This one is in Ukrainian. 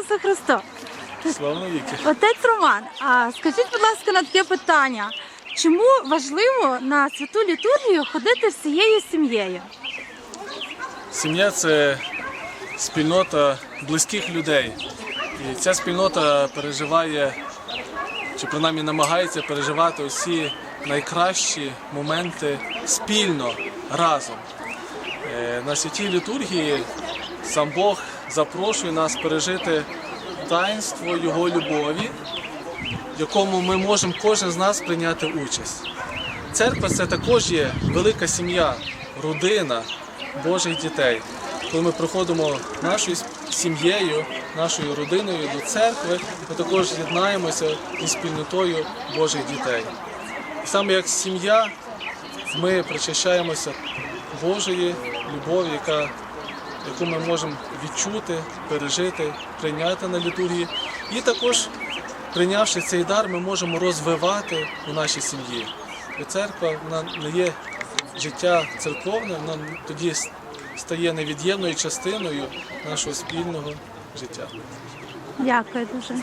Ісусу Христу! Слава навіки. Отець Роман, а скажіть, будь ласка, на таке питання. Чому важливо на святу літургію ходити всією сім'єю? Сім'я це спільнота близьких людей. І ця спільнота переживає, чи принаймні намагається переживати усі найкращі моменти спільно разом. Е, На святій літургії сам Бог запрошує нас пережити таїнство Його любові, в якому ми можемо кожен з нас прийняти участь. Церква це також є велика сім'я, родина Божих дітей. Коли ми приходимо нашою сім'єю, нашою родиною до церкви, ми також єднаємося із спільнотою Божих дітей. І саме як сім'я ми причащаємося Божої любові, яка, яку ми можемо відчути, пережити, прийняти на літургії. І також, прийнявши цей дар, ми можемо розвивати у нашій сім'ї. І церква вона не є життя церковне, вона тоді стає невід'ємною частиною нашого спільного життя. Дякую дуже.